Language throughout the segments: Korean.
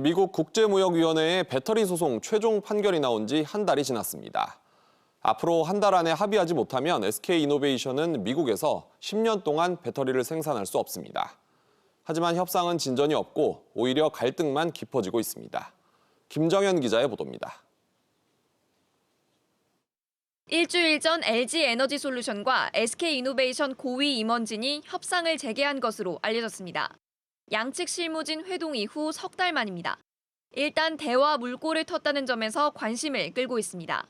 미국 국제무역위원회의 배터리 소송 최종 판결이 나온 지 한 달이 지났습니다. 앞으로 한 달 안에 합의하지 못하면 SK이노베이션은 미국에서 10년 동안 배터리를 생산할 수 없습니다. 하지만 협상은 진전이 없고 오히려 갈등만 깊어지고 있습니다. 김정현 기자의 보도입니다. 일주일 전 LG 에너지 솔루션과 SK 이노베이션 고위 임원진이 협상을 재개한 것으로 알려졌습니다. 양측 실무진 회동 이후 석 달 만입니다. 일단 대화 물꼬를 텄다는 점에서 관심을 끌고 있습니다.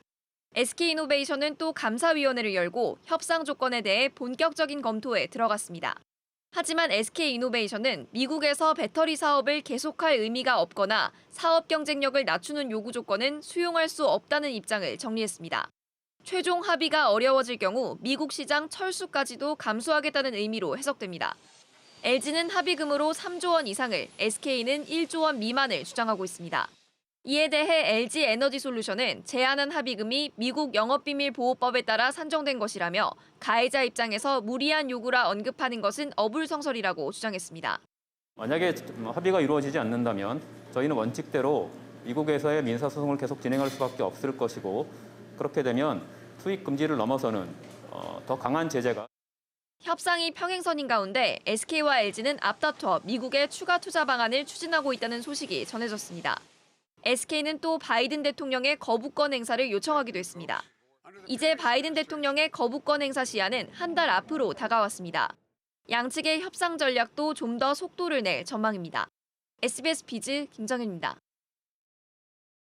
SK 이노베이션은 또 감사위원회를 열고 협상 조건에 대해 본격적인 검토에 들어갔습니다. 하지만 SK 이노베이션은 미국에서 배터리 사업을 계속할 의미가 없거나 사업 경쟁력을 낮추는 요구 조건은 수용할 수 없다는 입장을 정리했습니다. 최종 합의가 어려워질 경우 미국 시장 철수까지도 감수하겠다는 의미로 해석됩니다. LG는 합의금으로 3조 원 이상을, SK는 1조 원 미만을 주장하고 있습니다. 이에 대해 LG 에너지 솔루션은 제안한 합의금이 미국 영업비밀 보호법에 따라 산정된 것이라며 가해자 입장에서 무리한 요구라 언급하는 것은 어불성설이라고 주장했습니다. 만약에 합의가 이루어지지 않는다면 저희는 원칙대로 미국에서의 민사소송을 계속 진행할 수밖에 없을 것이고 그렇게 되면 수익 금지를 넘어서는 어, 더 강한 제재가 협상이 평행선인 가운데 SK와 LG는 앞다퉈 미국의 추가 투자 방안을 추진하고 있다는 소식이 전해졌습니다. SK는 또 바이든 대통령의 거부권 행사를 요청하기도 했습니다. 이제 바이든 대통령의 거부권 행사 시한은 한 달 앞으로 다가왔습니다. 양측의 협상 전략도 좀 더 속도를 낼 전망입니다. SBS 비즈 김정현입니다.